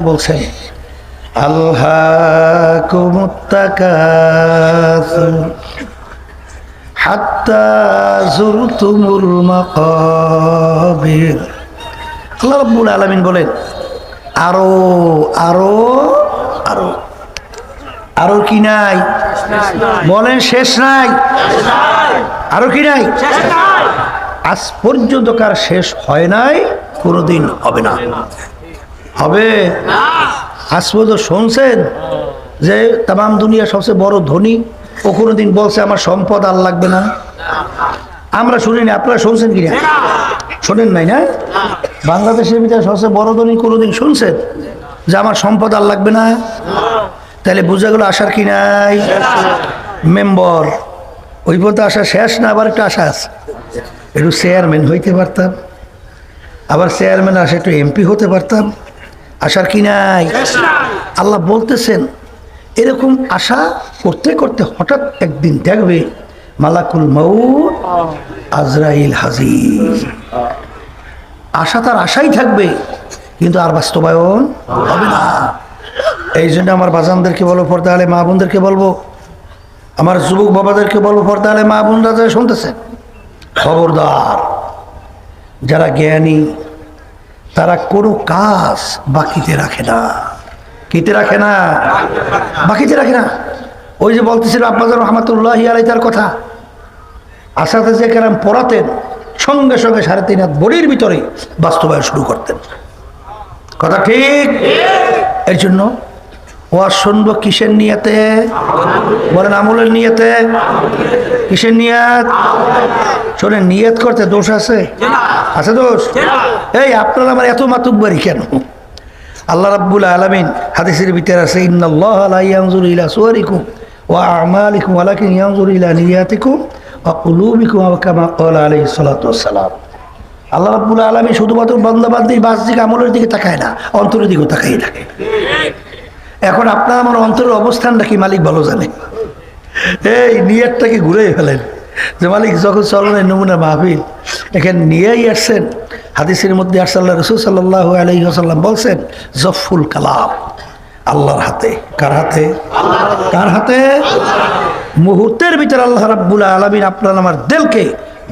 বলছেন আল্লাহ হাত্তা জুরতুমুল মাকাবির। আল্লাহ রাব্বুল বলেন, আরও আরও আরও। আরও কি নাই? বলেন, শেষ নাই। আরও কি নাই? আজ পর্যন্ত কার শেষ হয় নাই, কোনোদিন হবে না। হবে? আজ পর্যন্ত শুনছেন যে তাম দুনিয়া সবচেয়ে বড় ধনী? ও কোনোদিন বলছে আমার সম্পদ আর লাগবে না। আমরা শুনিনি আপনারা শুনছেন কি না। শোনেন নাই না? বাংলাদেশের ভিতরে সবচেয়ে বড় ধনী কোনোদিন শুনছেন যে আমার সম্পদ আর লাগবে না? তাহলে বোঝা গেল আসার কি নাই? মেম্বর ওই পর্যন্ত আসা শেষ না? আবার একটা আশা আছে। একটু চেয়ারম্যান হইতে পারতাম আবার চেয়ারম্যান আসে একটু এমপি হতে পারতাম। আশার কি নাই? আল্লাহ বলতেছেন এরকম আশা করতে করতে হঠাৎ একদিন দেখবে মালাকুল মৌ আজরাইল হাজির। আশা তার আশাই থাকবে কিন্তু আর বাস্তবায়ন হবে না। এই জন্য আমার বাজানদেরকে বলব পর্দা আলে মা বোনদেরকে বলব আমার যুবক বাবাদেরকে বলব পর্দা আলে মা বোনরা যারা শুনতেছেন খবরদার যারা জ্ঞানী তারা কোনো কাজ বাকিতে রাখে না। কিতে রাখে না? বাকিতে রাখে না। ওই যে বলতেছিল আব্বাজার রহমতুল্লাহ আলাই তার কথা। আসাতে যে কেরাম পড়াতেন সঙ্গে সঙ্গে সাড়ে তিন হাত বড়ির ভিতরে বাস্তবায়ন শুরু করতেন। কথা ঠিক? এর জন্য ও আর শুনব কিসের নিয়েতে? বলেন আমলের নিয়েতে। কিসের নিয়াত? শোনেন, নিয়ত করতে দোষ আছে? আছে দোষ? এই, আপনার আমার এত মাতুব্বারি কেন? আল্লাহ রাব্বুল আলামিন হাদিসের ভিতরে আছে, ইন্নাল্লাহ লা ইয়ানজুরু ইলা সুওয়ারিকুম ওয়া আমালিকুম ওয়ালাকিন ইয়ানজুরু ইলা নিয়াতিকুম ওয়া কুলুবিকুম ওয়া কামা ক্বালা আলাইহিস সালাতু ওয়াসসালাম। আল্লাহ রাব্বুল আলামিন শুধুমাত্র বান্দাবান্দির বাহ্যিক আমলের দিকে তাকায় না, অন্তরের দিকেও তাকাই থাকে। এখন আপনার আমার অন্তরের অবস্থানটা কি মালিক ভালো জানে? এই নিয়তটাকে ঘুরে ফেলেন? যে মালিক যখন চলনের নমুনা মাহফিল এখানে নিয়েই আসছেন। হাদিসের মধ্যে আসাল্লাহ রসুল সাল্লাহ আলহি আসাল্লাম বলছেন জফুল কালাম আল্লাহর হাতে। কার হাতে? কার হাতে? মুহূর্তের ভিতরে আল্লাহ রাব্বুল আলমিন আপনার আমার দেলকে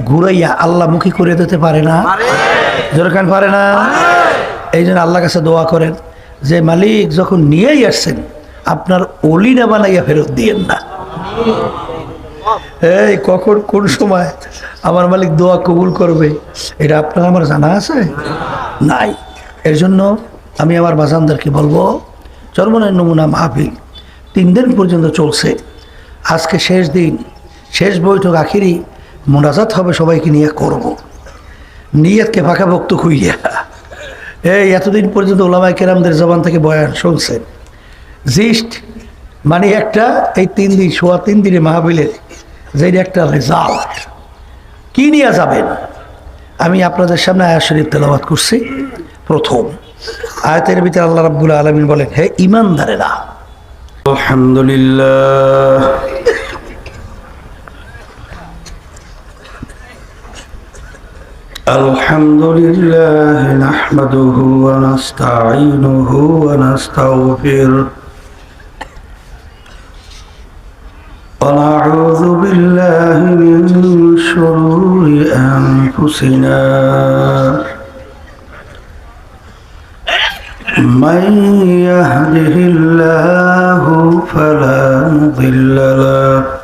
ঘুরাইয়া আল্লাহ মুখী করে দিতে পারে না? যেরকম পারে না? এই জন্য আল্লাহ কাছে দোয়া করেন। যে মালিক, যখন নিয়েই আসছেন, আপনার অলি না বানাইয়া ফেরত দিয়েন না। এই, কখন, কোন সময় আমার মালিক দোয়া কবুল করবে, এটা আপনার আমার জানা আছে? নাই। এর জন্য আমি আমার বাজানদেরকে বলব চরমনের নমুনা মাহফিল তিন দিন পর্যন্ত চলছে। আজকে শেষ দিন, শেষ বৈঠক আখিরি, মোনাজাত হবে সবাইকে নিয়ে করব। নিয়তকে পাকাভক্ত খুইয়া এই, এতদিন পর্যন্ত ওলামাই কেরামদের জবান থেকে বয়ান শুনছেন জিস্ট মানে একটা, এই তিন দিন, সোয়া তিন দিনে মাহবিলের যে একটা রেজাল্ট কি নিয়ে যাবেন? আমি আপনাদের সামনে আয়া শরীফ তেলাবাদ করছি। প্রথম, আয়াতের ভিতরে আল্লাহ রাব্বুল আলমিন বলেন, হে ইমানদারেরা আলহামদুলিল্লাহ। الحمد لله نحمده ونستعينه ونستغفره ونعوذ بالله من شرور أنفسنا. من يهده الله فلا مضل له.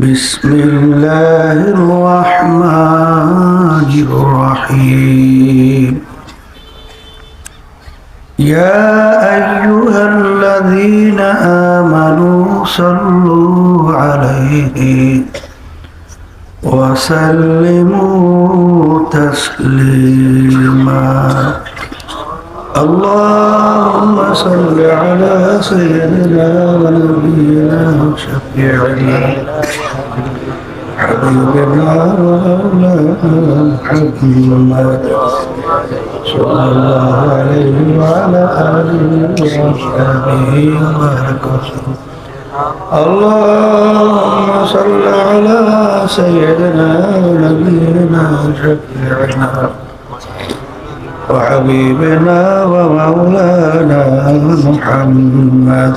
بسم الله الرحمن الرحيم يا أيها الذين آمنوا صلوا عليه وسلموا تسليما اللهم صل على سيدنا ونبينا وشفيعنا ومولانا محمد صلى الله عليه وعلى آله وصحبه وبارك وسلم اللهم صل على سيدنا ونبينا وشفيعنا وحبيبنا ومولانا محمد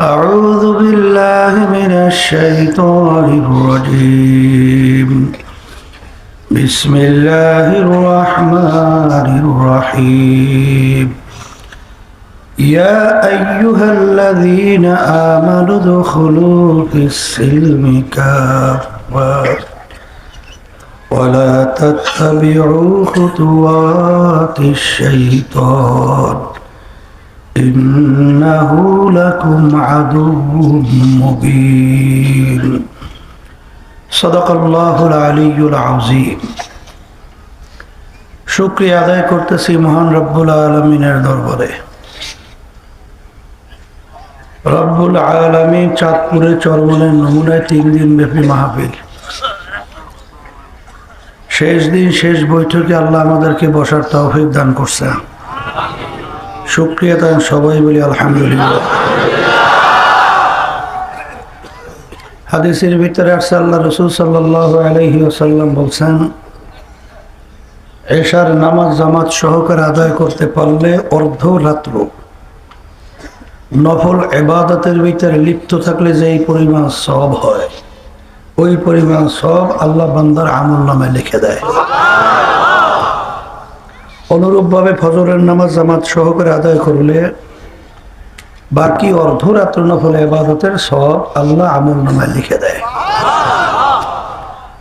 أعوذ بالله من الشيطان الرجيم. بسم الله الرحمن الرحيم. يا أيها الذين آمنوا ادخلوا في السلم كافة ولا تتبعوا خطوات الشيطان. إنه لكم عدو مبين صدق الله العلي العظيم শুক্রিয়া আদায় করতেছি মহান রব্বুল আলমিনের দরবারে রব্বুল আলমী চাঁদপুরে চরমনের নমুনায় তিন দিন ব্যাপী মাহফিল শেষ দিন শেষ বৈঠকে আল্লাহ আমাদেরকে বসার তৌফিক দান করছেন শুক্রিয়া তাই সবাই বলি আলহামদুলিল্লাহ। হাদিসের ভিতরে আসছে আল্লাহ রসুল সাল্লাহ আলহি আসাল্লাম বলছেন, এশার নামাজ জামাত সহকারে আদায় করতে পারলে অর্ধ রাত্র নফল এবাদতের ভিতরে লিপ্ত থাকলে যে এই পরিমাণ সব হয়, ওই পরিমাণ সব আল্লাহ বান্দার আমল নামে লিখে দেয়। অনুরূপভাবে ফজরের নামাজ জামাত সহকারে আদায় করলে বাকি অর্ধরাত্র নফল এবাদতের সব আল্লাহ আমল নামে লিখে দেয়।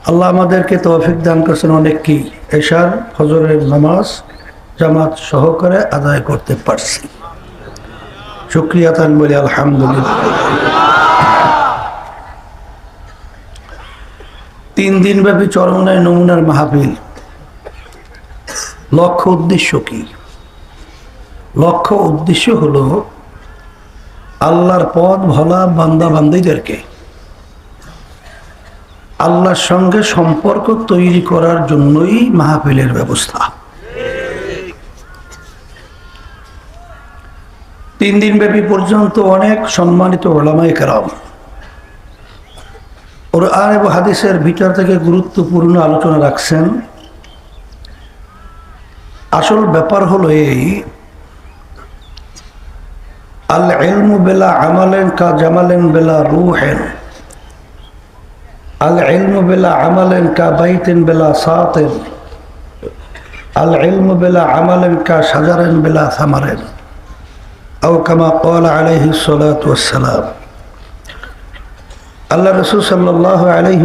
আল্লাহ আমাদেরকে তৌফিক দান করছেন অনেক কি? এশার ফজরের নামাজ জামাত সহকারে আদায় করতে পারছি। শুক্রিয়া তান বলি, আলহামদুলিল্লাহ। তিন দিন ব্যাপী চরমনায় নমুনার মাহফিল। লক্ষ্য উদ্দেশ্য কি? লক্ষ্য উদ্দেশ্য হলো আল্লাহর পথ ভোলা বান্দা বান্দিদেরকে আল্লাহর সঙ্গে সম্পর্ক তৈরি করার জন্যই মাহফিলের ব্যবস্থা। তিন দিন ব্যাপী পর্যন্ত অনেক সম্মানিত ওলামাই কেরাম কোরআন এবং হাদিসের ভিতর থেকে গুরুত্বপূর্ণ আলোচনা রাখছেন। আসল ব্যাপার হলো এই আল এলমু বেলা আমালেন কা জামালেন বেলা রুহেন। আল এলমু বেলা আমালেন কা বাইতেন বেলা সাতেন। আল এলমু বেলা আমালেন কা সাজারেন বেলা সামারেন। আও কামা কল আলাইহি সালাম আল্লাহ রসুল সাল্লাহ আলহি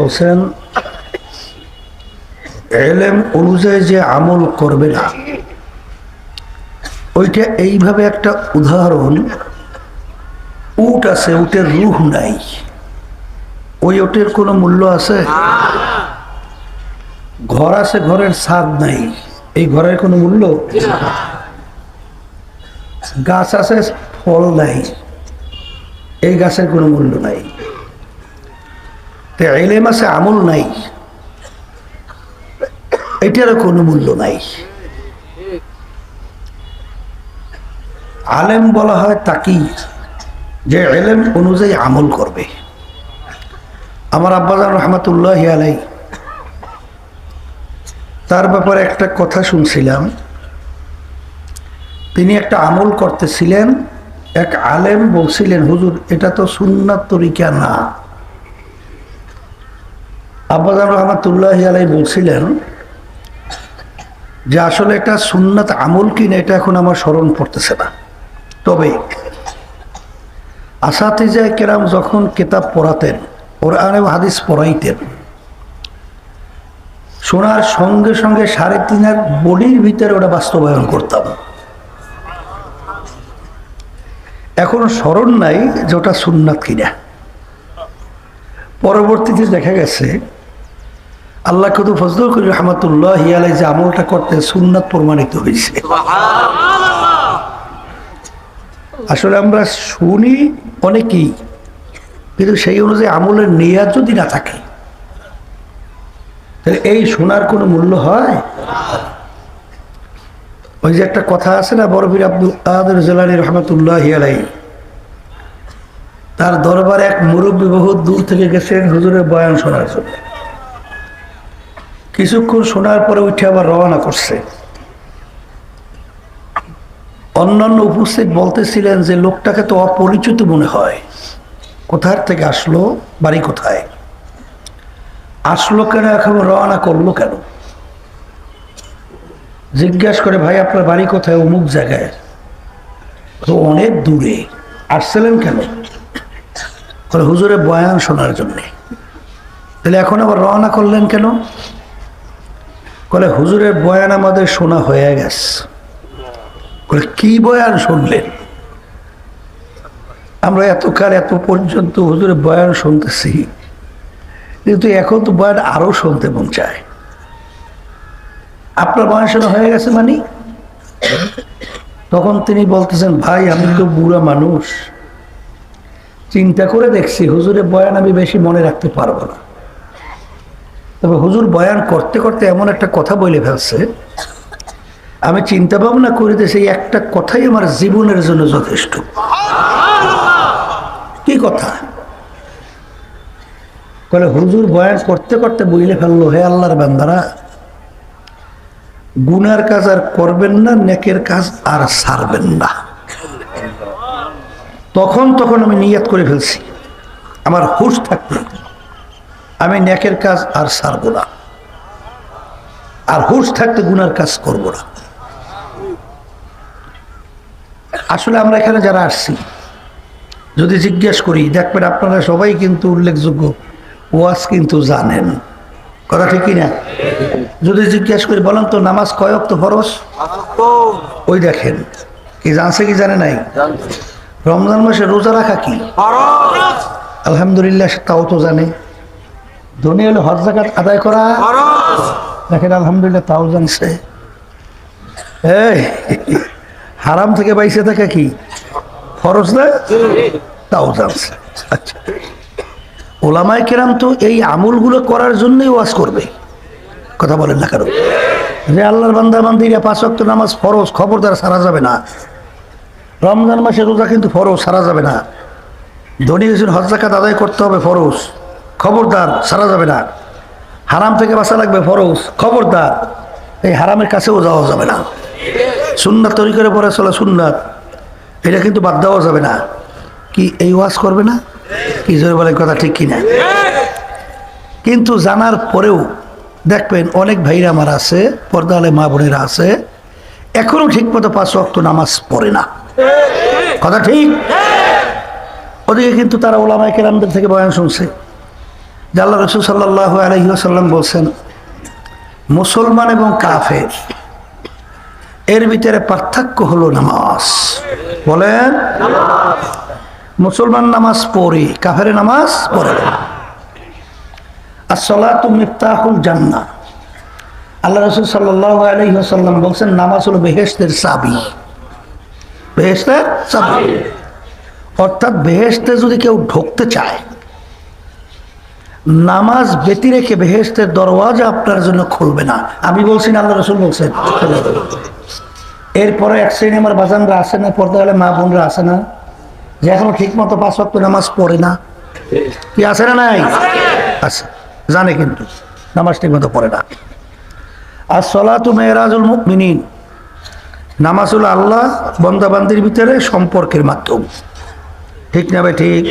বলছেন এলেম অনুযায়ী যে আমল করবে না। ওইটা এইভাবে একটা উদাহরণ, উট আছে, উটের রুহ নাই। ওই ওটের কোনো মূল্য আছে? ঘর আছে, ঘরের ছাদ নাই। এই ঘরের কোনো মূল্য? গাছ আছে, ফল নাই। এই গাছের কোনো মূল্য নাই। এলেম আছে, আমল নাই। এটারও কোনো মূল্য নাই। আলেম বলা হয় তাকি যে এলেম অনুযায়ী আমল করবে। আমার আব্বাজান রহমতুল্লাহ আলাই, তার ব্যাপারে একটা কথা শুনছিলাম। তিনি একটা আমল করতেছিলেন, এক আলেম বলছিলেন, হুজুর, এটা তো সুন্নাত তরিকা না। আব্বাজান রহমতুল্লাহ আলাই বলছিলেন যে আসলে এটা সুন্নাত আমল কিনা এটা এখন আমার স্মরণ পড়তেছে না। তবে আসাতিজা কেরাম যখন কিতাব পড়াতেন এবং হাদিস পড়াইতেন, শোনার সঙ্গে সঙ্গে সাড়ে তিন হাত বডির ভিতরে ওটা বাস্তবায়ন করতাম। এখন স্মরণ নাই যে ওটা সুন্নাত কিনা। পরবর্তীতে দেখা গেছে আল্লাহ কত ফজল করি রহমতুল্লাহ হিয়ালাই যে আমলটা করতে সুন্নাত প্রমাণিত হয়েছে। আসলে আমরা শুনি অনেকেই কিন্তু সেই অনুযায়ী আমলের নিয়াত যদি না থাকে তাহলে এই শোনার কোনো মূল্য হয়? ওই যে একটা কথা আছে না বরফির আব্দুল কাদের জেলানি রহমতুল্লাহ আলাই তার দরবারে এক মুরব্বী বহু দূর থেকে গেছেন হুজুরের বয়ান শোনার জন্য। কিছুক্ষণ শোনার পরে উঠে আবার রওনা করছে। অন্যান্য উপস্থিত বলতেছিলেন যে, লোকটাকে তো অপরিচিত মনে হয়। কোথার থেকে আসলো? বাড়ি কোথায়? আসলো কেন? এখন রওনা করল কেন? জিজ্ঞাসা করে, ভাই, আপনার বাড়ি কোথায়? অমুক জায়গায়। তো অনেক দূরে। আসছিলেন কেন? হুজুরে, বয়ান শোনার জন্যে। তাহলে এখন আবার রওনা করলেন কেন? বলে হুজুরের বয়ান আমাদের শোনা হয়ে গেছে। বলে কি বয়ান শুনলেন? আমরা এতকাল এত পর্যন্ত হুজুরের বয়ান শুনতেছি, কিন্তু এখন তো বয়ান আরও শুনতে মন চায়। আপনার বয়ান শোনা হয়ে গেছে মানে? তখন তিনি বলতেছেন, ভাই, আমি তো বুড়া মানুষ। চিন্তা করে দেখছি, হুজুরের বয়ান আমি বেশি মনে রাখতে পারব না। তবে হুজুর বয়ান করতে করতে এমন একটা কথা বলে ফেলছে। আমি চিন্তা ভাবনা করিতে সেই একটা কথাই আমার জীবনের জন্য যথেষ্ট। কি কথা? বলে হুজুর বয়ান করতে করতে বইলে ফেলল, হে আল্লাহর বান্দারা, গুনার কাজ আর করবেন না, নেকের কাজ আর সারবেন না। তখন তখন আমি নিয়াত করে ফেলছি। আমার হুশ থাকবে আমি নেকের কাজ আর সারব না। আর হুশ থাকতে গুনার কাজ করব না। আসলে আমরা এখানে যারা আসছি যদি জিজ্ঞেস করি দেখবেন আপনারা সবাই কিন্তু উল্লেখযোগ্য ওয়াজ কিন্তু জানেন। কথা ঠিক কি না যদি জিজ্ঞেস করি বলেন তো নামাজ কয়ক তো ফরস ওই দেখেন কি জানছে কি জানে নাই? রমজান মাসে রোজা রাখা কি? আলহামদুলিল্লাহ তাও তো জানে। ধনী হলে হজ জাকাত আদায় করা। দেখেন আলহামদুলিল্লাহ তাও জানছে এই হারাম থেকে বাইসে থাকা কি? ফরজ না? তাও জানছে আচ্ছা। ওলামায় কেরাম তো এই আমলগুলো করার জন্যই ওয়াজ করবে। কথা বলেন না কারও যে আল্লাহর বান্দা বান্দিরা পাঁচ ওয়াক্ত নামাজ ফরজ খবরদার সারা যাবে না। রমজান মাসে রোজা কিন্তু ফরজ সারা যাবে না। ধনী হয়েছেন হজ্জাকাত আদায় করতে হবে ফরজ। খবরদার, সারা যাবে না। হারাম থেকে বাঁচা লাগবে ফরজ, খবরদার। এই হারামের কাছেও যাওয়া যাবে না। সুন্নাত তৈরি করে পরে চলে সুন্নাত। এটা কিন্তু বাদ দেওয়া যাবে না। কি এই ওয়াজ করবে না? কি জোরে বলে কথা ঠিক কিনা? কিন্তু জানার পরেও দেখবেন অনেক ভাইরা আমার আছে পর্দালে মা বোনেরা আছে, এখনও ঠিক মতো পাঁচ অক্ত নামাজ পড়ে না। কথা ঠিক? ওদিকে কিন্তু তারা ওলামায় কেরামদের থেকে বয়ান শুনছে। আল্লাহ রসুল সাল্লাহ আলহিহাসাল্লাম বলছেন, মুসলমান এবং কাফের, এর ভিতরে পার্থক্য হলো নামাজ। বলেন, মুসলমান নামাজ পড়ে, কাফের নামাজ পড়ে। আর সলাত মিফতাহুল জান্না আল্লাহ রসুল সাল্লাহ আলহিহাসাল্লাম বলছেন, নামাজ হলো বেহেস্তের চাবি। বেহেস্তের চাবি। অর্থাৎ বেহেস্তে যদি কেউ ঢুকতে চায় নামাজ ব্যতি রেখে বেহেস্তের দরওয়াজা আপনার জন্য খুলবে না। আমি বলছি না, আল্লাহ রসুল বলছেন। এরপরে এক শ্রেণি আমার বাজানরা আসে না পড়তে গেলে মা বোনরা আসে না। যে এখনও ঠিক মতো পাঁচ ওয়াক্ত নামাজ পড়ে না। কি আছে না নাই? আছে। জানে কিন্তু, নামাজ ঠিক মতো পড়ে না। আর সলাতু মেয়েরাজুল মুমিনিন। নামাজ হলো আল্লাহ বন্দাবান্দির ভিতরে সম্পর্কের মাধ্যম। ঠিক না ভাই, ঠিক?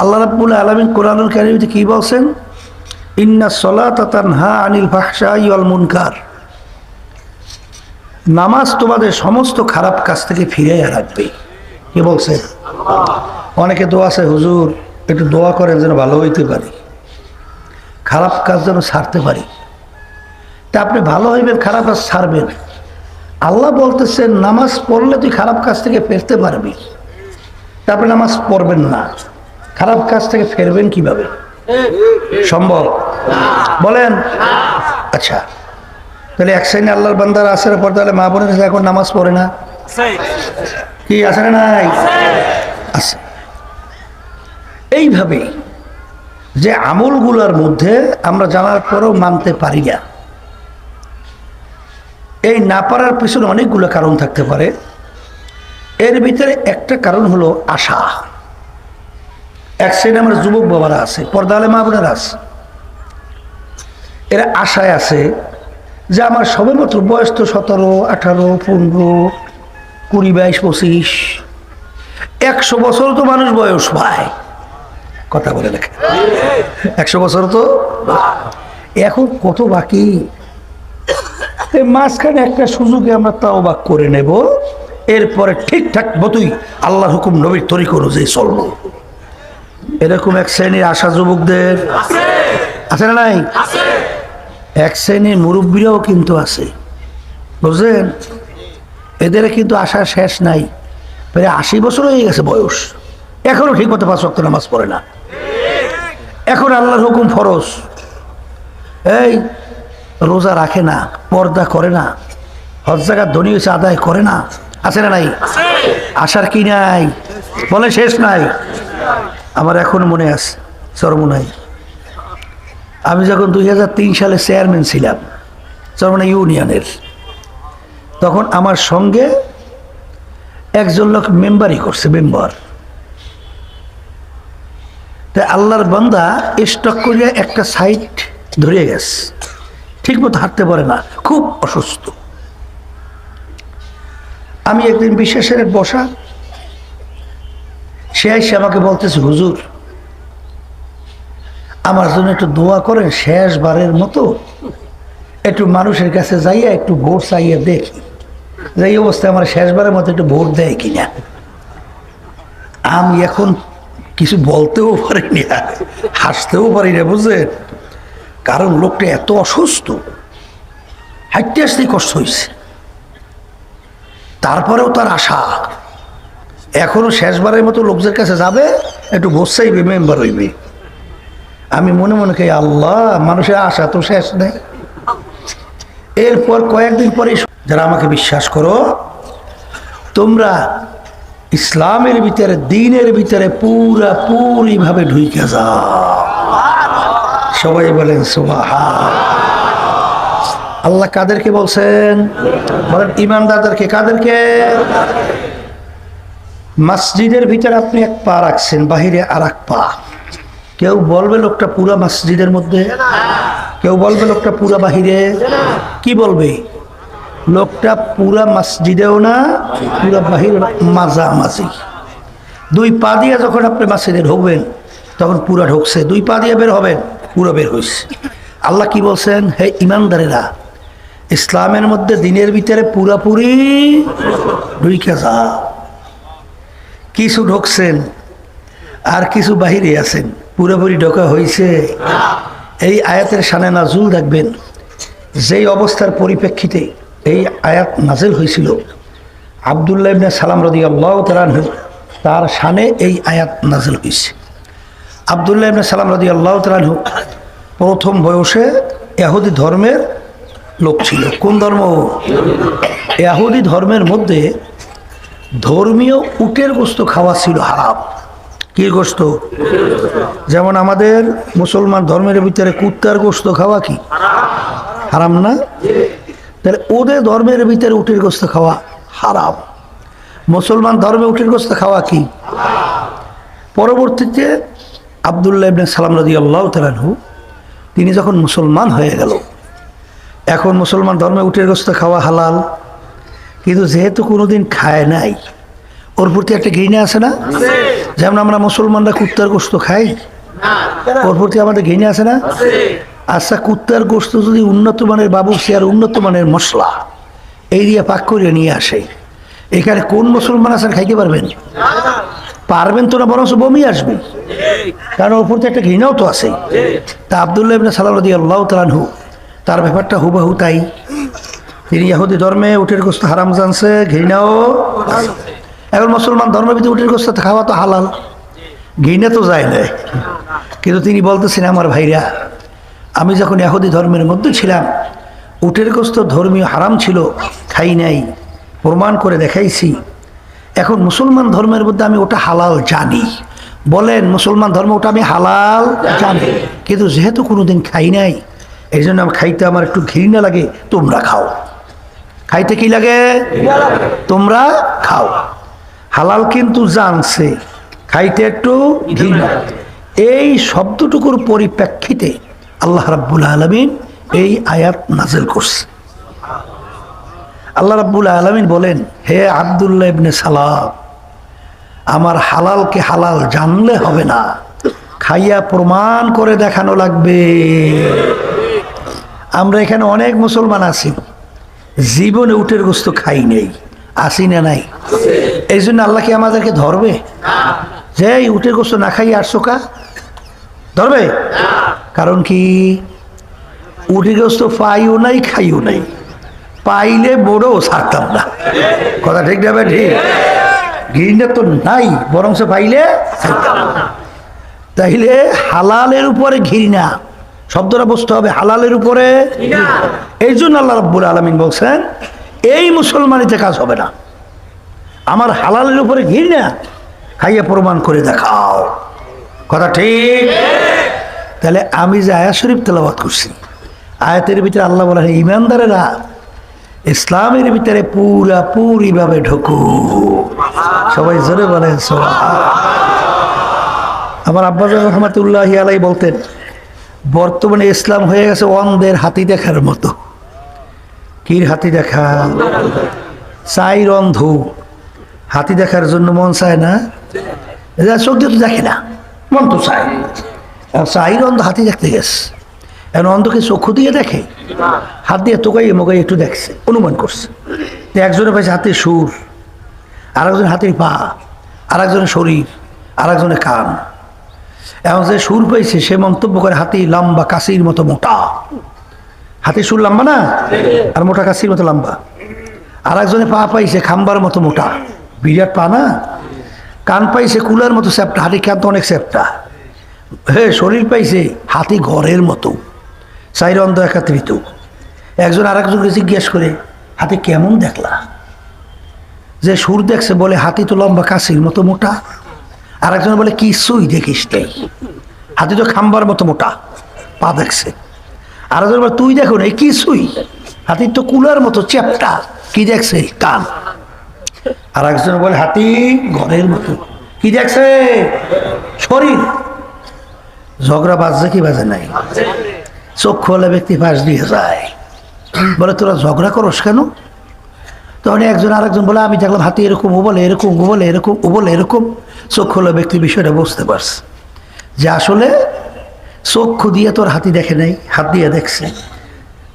আল্লাহ রাব্বুল আলামিন কোরআনুল কারিমতে কি বলছেন? ইন্না সলাতা তানহা আনিল ফাহশাই ওয়াল মুনকার। নামাজ তোমাদের সমস্ত খারাপ কাজ থেকে ফিরে রাখবে। কি বলছেন অনেকে দোয়া আছে, হুজুর, একটু দোয়া করেন যেন ভালো হইতে পারি। খারাপ কাজ যেন ছাড়তে পারি। তা আপনি ভালো হইবেন, খারাপ কাজ ছাড়বেন আল্লাহ বলতেছেন, নামাজ পড়লে তুই খারাপ কাজ থেকে ফেরতে পারবি। তারপরে নামাজ পড়বেন না। খারাপ কাজ থেকে ফেরবেন কীভাবে? সম্ভব? বলেন। আচ্ছা। তাহলে এক শ্রেণি আল্লাহর বান্দার আসার পর তাহলে মা বোনের কাছে এখন নামাজ পড়ে না? কি, আছে না নাই? আছে। এইভাবে যে আমলগুলোর মধ্যে আমরা জানার পরেও মানতে পারি না। এই না পারার পিছনে অনেকগুলো কারণ থাকতে পারে। এর ভিতরে একটা কারণ হলো আশা। এক শ্রেণি আমার যুবক বাবারা আছে, পর্দালে মা বোনেরা আছে। এরা আশায় আছে যে আমার সবে মাত্র বয়স তো সতেরো, আঠারো, পনেরো, কুড়ি, বাইশ, পঁচিশ। একশো বছর তো মানুষ বয়স পায় কথা বলে দেখে একশো বছর তো? এখন কত বাকি? মাঝখানে একটা সুযোগে আমরা তাও বাক করে নেব। এরপরে ঠিকঠাক মতোই আল্লাহর হুকুম নবীর তরিক অনুযায়ী চলবো। এরকম এক শ্রেণির আশা যুবকদের আছে। না নাই? এক শ্রেণির মুরব্বীরাও কিন্তু আছে। বুঝলেন? এদের কিন্তু আশা শেষ নাই। প্রায় আশি বছর হয়ে গেছে বয়স। এখনও ঠিক মতো পাঁচ ওয়াক্ত নামাজ পড়ে না। এখন আল্লাহর হুকুম ফরজ। এই রোজা রাখে না পর্দা করে না হজ জায়গার ধনী হয়েছে আদায় করে না। আছে না নাই? আশার কি নাই? বলে শেষ নাই। আমার এখন মনে আছে, চরমনাই। আমি যখন দুই সালে চেয়ারম্যান ছিলাম চরমনা ইউনিয়নের, তখন আমার সঙ্গে একজন লোক মেম্বারই করছে, মেম্বার। তাই আল্লাহর বান্দা স্টক করিয়া একটা সাইট ধরে গেছে। ঠিক মতো হাঁটতে পারে না, খুব অসুস্থ। আমি একদিন বিশেষের বসা সে এসে আমাকে বলতেছে, হুজুর, আমার জন্য একটু দোয়া করেন, শেষবারের মতো একটু মানুষের কাছে যাইয়া একটু ভোট চাইয়া দেখি, যে এই অবস্থায় আমার শেষবারের মতো একটু ভোট দেয় কিনা। আমি এখন কিছু বলতেও পারিনি আর হাসতেও পারি না বুঝলেন? কারণ লোকটা এত অসুস্থ, হাঁটতে আসতেই কষ্ট হয়েছে তারপরেও তার আশা এখনও শেষবারের মতো লোকদের কাছে যাবে, একটু চাইবে মেম্বার হইবে। আমি মনে মনে করি আল্লাহ, মানুষের আশা তো শেষ নেই এরপর কয়েকদিন পরে যারা আমাকে বিশ্বাস করো, তোমরা ইসলামের ভিতরে, দিনের ভিতরে পুরা পুরিভাবে ঢুইকে যাও। সবাই বলেন আল্লাহ কাদেরকে বলছেন? বলেন, ইমানদারদেরকে কাদেরকে? মসজিদের ভিতরে আপনি এক পা রাখছেন, বাহিরে আর এক পা। কেউ বলবে লোকটা পুরা মসজিদের মধ্যে? কেউ বলবে লোকটা পুরা বাহিরে? কি বলবে? লোকটা পুরা মসজিদেও না, পুরা বাহিরে মাঝামাঝি। দুই পা দিয়ে যখন আপনি মসজিদে ঢুকবেন, তখন পুরা ঢুকছে। দুই পা দিয়ে বের হবেন, পুরো বের হয়েছে আল্লাহ কি বলছেন? হে ইমানদারেরা, ইসলামের মধ্যে দিনের ভিতরে পুরাপুরি ঢুইকে যা কিছু ঢুকছেন আর কিছু বাহিরে আছেন। পুরোপুরি ঢোকা হয়েছে এই আয়াতের সানে নাজুল দেখবেন, যেই অবস্থার পরিপ্রেক্ষিতে এই আয়াত নাজেল হয়েছিল আবদুল্লাহ ইবনে সালাম রদি আল্লাহ তালানহু তার সানে এই আয়াত নাজেল হয়েছে আবদুল্লাহ ইবনে সালাম রদি আল্লাহ তালানহু প্রথম বয়সে এহুদি ধর্মের লোক ছিল। কোন ধর্ম? এহুদি ধর্মের মধ্যে ধর্মীয় উটের গোস্ত খাওয়া ছিল হারাম। কি গোস্ত? যেমন আমাদের মুসলমান ধর্মের ভিতরে কুত্তার গোস্ত খাওয়া কি? হারাম না? তাহলে ওদের ধর্মের ভিতরে উটের গোস্ত খাওয়া হারাম। মুসলমান ধর্মে উটের গোস্ত খাওয়া কি? পরবর্তীতে আবদুল্লাহ ইবনে সালাম রাজি আল্লাহ তালানহু তিনি যখন মুসলমান হয়ে গেল, এখন মুসলমান ধর্মে উঠে গোস্ত খাওয়া হালাল। কিন্তু যেহেতু কোনোদিন খায় নাই ওর প্রতি একটা ঘৃণা আছে না? যেমন আমরা মুসলমানরা কুত্তার গোস্ত খাই ওর প্রতি আমাদের ঘৃণা আছে না? আচ্ছা কুত্তার গোস্ত যদি উন্নত মানের বাবুর্চি আর উন্নত মানের মশলা এই দিয়ে পাক করে নিয়ে আসে। এখানে কোন মুসলমান আছেন খাইতে পারবেন? পারবেন তো না বরঞ্চ বমি আসবে। কারণ ওর প্রতি একটা ঘৃণাও তো আছে। তা আবদুল্লাহ ইবনে সালাম রদি আল্লাহ তালানহু তার ব্যাপারটা হুবাহু তাই। তিনি ইহুদি ধর্মে উটের গোস্ত হারাম জানছে ঘৃণাও। এখন মুসলমান ধর্মের ভিতরে উটের গোস্ত খাওয়া তো হালাল। ঘৃণা তো যায় না। কিন্তু তিনি বলতেছেন, আমার ভাইরা, আমি যখন ইহুদি ধর্মের মধ্যে ছিলাম, উটের গোস্ত ধর্মীয় হারাম ছিল, খাই নাই, প্রমাণ করে দেখাইছি। এখন মুসলমান ধর্মের মধ্যে আমি ওটা হালাল জানি। বলেন, মুসলমান ধর্ম ওটা আমি হালাল জানি। কিন্তু যেহেতু কোনোদিন খাই নাই এই জন্য খাইতে আমার একটু ঘৃণা লাগে, তোমরা খাও। খাইতে কি লাগে? তোমরা খাও। হালাল কিন্তু জানছে, খাইতে একটু এই শব্দটুকুর পরিপ্রেক্ষিতে আল্লাহ রাব্বুল আলমিন এই আয়াত নাজেল করছে। আল্লাহ রাব্বুল আলমিন বলেন, হে আবদুল্লাহ ইবনে সালাম, আমার হালালকে হালাল জানলে হবে না। খাইয়া প্রমাণ করে দেখানো লাগবে। আমরা এখানে অনেক মুসলমান আছি। জীবনে উটের গোস্ত খাই নেই। আসি না নাই? এই জন্য আল্লাহ কি আমাদেরকে ধরবে? যে উটের গোস্ত না খাই আসছো কা? ধরবে? কারণ কি? উটের গোস্ত পাইও নাই, খাইও নাই। পাইলে বড়ও ছাড়তাম না। কথা ঠিক যাবে ঠিক ঘৃণা তো নাই, বরংস পাইলে তাইলে হালালের উপরে ঘৃণা। শব্দটা বুঝতে হবে, হালালের উপরে। এই জন্য আল্লাহ রব্বুল আলমিন বলছেন, এই মুসলমানিতে কাজ হবে না, আমার হালালের উপরে ঘৃণা খাইয়ে প্রমাণ করে দেখাও। কথা ঠিক? তাহলে আমি যে আয়া শরীফ তেলাবাদ করছি, আয়াতের ভিতরে আল্লাহ বলেন, ইমানদারেরা ইসলামের ভিতরে পুরা পুরিভাবে ঢুকু। সবাই জোরে বলেন, সুবহানাল্লাহ। আমার আব্বাস রহমতুল্লাহ আলাই বলতেন বর্তমানে ইসলাম হয়ে গেছে অন্ধের হাতি দেখার মতো। কির হাতি দেখা? চাইর অন্ধ। হাতি দেখার জন্য মন চায় না? চোখ দিয়ে তো দেখে না। মন তো চায়। চাইর অন্ধ হাতি দেখতে গেছে। এখন অন্ধকে চক্ষু দিয়ে দেখে। হাত দিয়ে তোকাই মোকাই একটু দেখছে, অনুমান করছে। একজনের পাইছে হাতের সুর আর একজনের হাতের পা আর একজনের শরীর আর একজনের কান। এখন যে সুর পাইছে, সে মন্তব্য করে হাতি লম্বা, কাশির মতো মোটা। হাতির সুর লম্বা না? আর মোটা কাশির মতো লম্বা। আর একজনে পা পাইছে খাম্বার মতো মোটা। বিরাট পা না? কান পাইছে কুলার মতো চ্যাপটা। হাতি কান তো অনেক চ্যাপটা। হে, শরীর পাইছে হাতি ঘরের মতো। চাইর অন্ধ একাত্রিত একজন আর একজনকে জিজ্ঞেস করে, হাতি কেমন দেখলা? যে সুর দেখছে বলে, হাতি তো লম্বা, কাশির মতো মোটা। আর একজন বলে, কি কিছুই দেখিস নেই হাতি তো খাম্বার মতো মোটা, পা দেখছে। আর একজন বলে, তুই দেখো নাই কিছুই হাতির তো কুলার মতো চ্যাপটা, কি দেখছে? কান। আর একজন বলে, হাতি ঘরের মতো, কি দেখছে? শরীর। ঝগড়া বাজছে কি বাজে নাই? চক্ষু হলে ব্যক্তি পাশ দিয়ে যায়। বলে, তোরা ঝগড়া করস কেন? তখন একজন আরেকজন বলে, আমি দেখলাম হাতি এরকম, ও বলে এরকম, ও বলে এরকম, ও বলে এরকম। চক্ষু হলে ব্যক্তি বিষয়টা বুঝতে পারছে। যে আসলে চক্ষু দিয়ে তোর হাতি দেখে নাই, হাত দিয়ে দেখছে।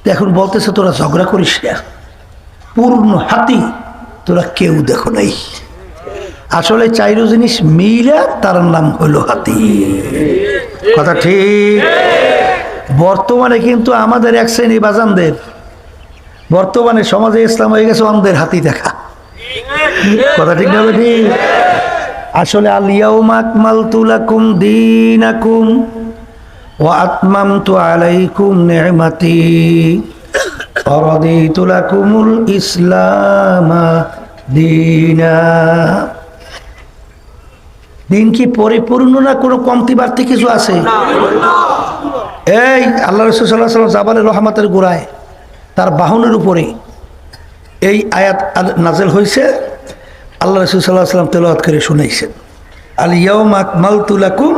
এখন বলতেছে, তোরা ঝগড়া করিস না। পূর্ণ হাতি তোরা কেউ দেখো নাই। আসলে চাইরো জিনিস মিলা, তার নাম হলো হাতি। কথা ঠিক? বর্তমানে কিন্তু আমাদের এক শ্রেণি বাজানদের বর্তমানে সমাজে ইসলাম হয়ে গেছে অন্ধের হাতি দেখা। কথা ঠিক না ঠিক আসলে আলিয়াউম আকমালতু লাকুম দীনাকুম ওয়া আতমামতু আলাইকুম নি'মাতি। ওয়া রাদিতু লাকুমুল ইসলাম দীনা। দিন কি পরিপূর্ণ না কোনো কমতি বাড়তি কিছু আছে? এই আল্লাহ রসুল সাল্লাহ সাল্লাম জাবালের রহমাতের গোড়ায়। তার বাহনের উপরে এই আয়াত নাজেল হয়েছে। আল্লাহ রসুল সাল্লাহ সাল্লাম তেলাওয়াত করে শুনেছেন আল ইয়াউম আকমালতু লাকুম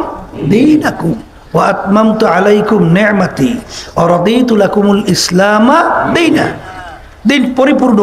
ও আত্মাম তো আলাইকুম নি'মাতি ওয়া রাদিতু লাকুমুল ইসলামা দীনা। দিন পরিপূর্ণ